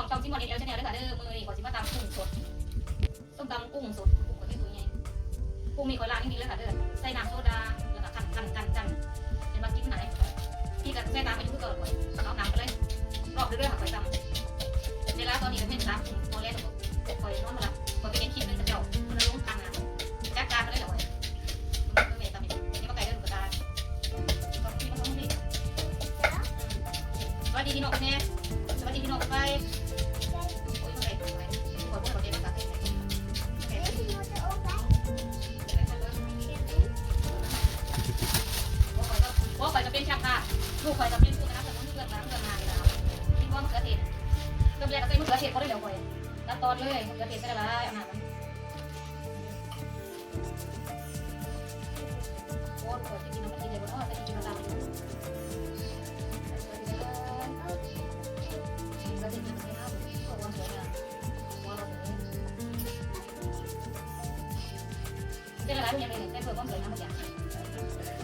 องช่องซิมอนเอลชาแนลด้วยค่ะเด้อมือนี่ขอซิมาตำกุ้งสดส้มตำกุ้งสดกุ้งก็ที่ตัวใหญ่กุ้งมีขอยล้างนิดๆเลยค่ะเด้อใส่น้ำโซดาแล้วก็กันกันกันกันเป็นมากินไหนพี่กับแม่ตามไปดูก่อนก่อนเอาน้ำไปเลยรอบเรื่อยๆค่ะขอยตำเวลาตอนนี้เป็เม็ดตำกุ้ง เป็นช่างภาพลูกข่อยจะเป็นผู้กรับสนุนเรื่องน้ำเรื่องงานนี่และครับคิดว่ามะเขือเทศเริ่มแรกก็ใส่มะเขือเทศเขาได้เดี๋ยวข่อยแล้วตอนเลยมะเขือเทศใส่ละลายเอาหนังมันโอ้ยข่อยจะกินน้ำมันกินเลยบ่เนาะจะกินน้ำตาลก็จะกินไม่ได้เพราะว่าสวยงามว่าเราสวยเส้นละลายมันยังไงเส้นเพิ่มความสวยงามบางอย่าง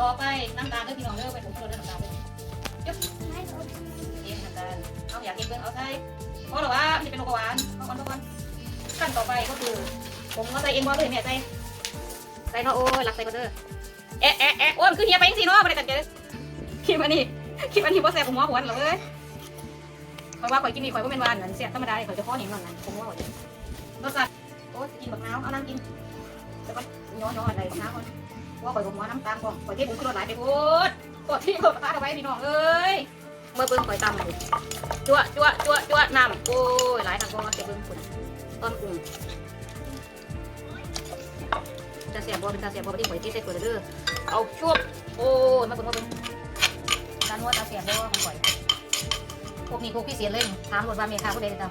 ต่อไปน้ำตาลด้อพี่น้องเด้อไปผงชูรสด้อน้ำตาลเด้อเอ็นน้ำตาลเอาอยากกินเบิ่งเอาใส่เพราะหรอว่ามันจะเป็นโรคหวานเอาก่อนเอาก่อนขั้นต่อไปก็คือผมเอาใส่เอ็นบอลเลยแม่ใส่ใส่เนาะโอ้ยรักใส่ก็เด้อแอะแอะแอะโอ้ยมันคือเฮียไปจังซี่เนาะบ่ได้ตั้งใจคิดว่านี่คิดว่านี่บ่แซ่บผมหัวหวนเหรอเว้ยเพราะว่าข่อยกินนี่ข่อยบ่แม่นวาอันนั้นเสียธรรมดาข่อยจะคอแห้งนั่นนั่นผมว่าข่อยรสชาติโอ้ยกินบักน้าวเอานั่งกินแล้วก็ย้อนๆอะไรน้าวก่อน ว่าข่อยบ่หัวน้ำตาลบ่ข่อยเทผงชูรสหลายไปโพดกดที่กดตาเอาไว้พี่น้องเอ้ยเมื่อเบิ่งข่อยตำเลยจั่วจั่วจั่วจั่วน้ำโอ้ยหลายทางบ่เก็บเบิ่งพุ่นต้นกุ้งจะเสียบบ่เป็นตาเสียบบ่ที่ข่อยที่ใส่ถ้วยเด้อเอาชุบโอ้ยมาเบิ่งมาเบิ่งตานัวตาเสียบบ่ของข่อยพวกนี้พวกพี่เสียเลยถามรถว่าเมียค้าผู้ใดตำ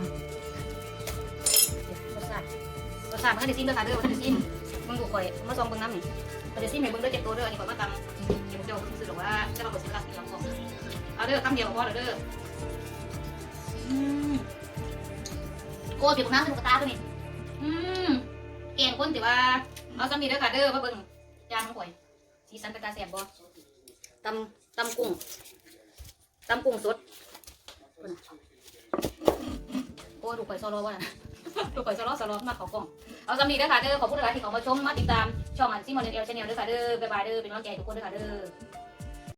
รสชาติรสชาติมันก็ได้ซิมเด้อค่ะเด้อมันได้ซิม มึงดูข่อยมาซองเบิ่งน้ำนี่เดี๋ยวซิให้เบิ่งเด้อเจ็ดตัวเด้ออันนี้ข่อยมาตำเดี๋ยวเจ้าซื้อหรอกว่าจะมาเปิดสินค้าสินหลังของเอาเด้อคำเดียวพอเด้อเด้ออืมโอ้ยเปียกน้ำเป็นกระตาตัวนี้อืมแกงคนแต่ว่าเอาซ้ำนี่เด้อค่ะเด้อมาเบิ่งจานของข่อยสีสันเป็นตาแซ่บบ่ตำตำกุ้งตำกุ้งสดพุ่นน่ะโอ้ยลูกข่อยโซโล่ว่ะนะลูกข่อยโซโล่โซโล่มาเขากล้อง เอาสำนีเด้อค่ะเด้อขอบคุณหลายที่เขามาชมมาติดตามช่องอันซิมอนเอลชาแนลด้วยค่ะเด้อบ๊ายบายเด้อเป็นกำลังใจให้ทุกคนด้วยค่ะเด้อ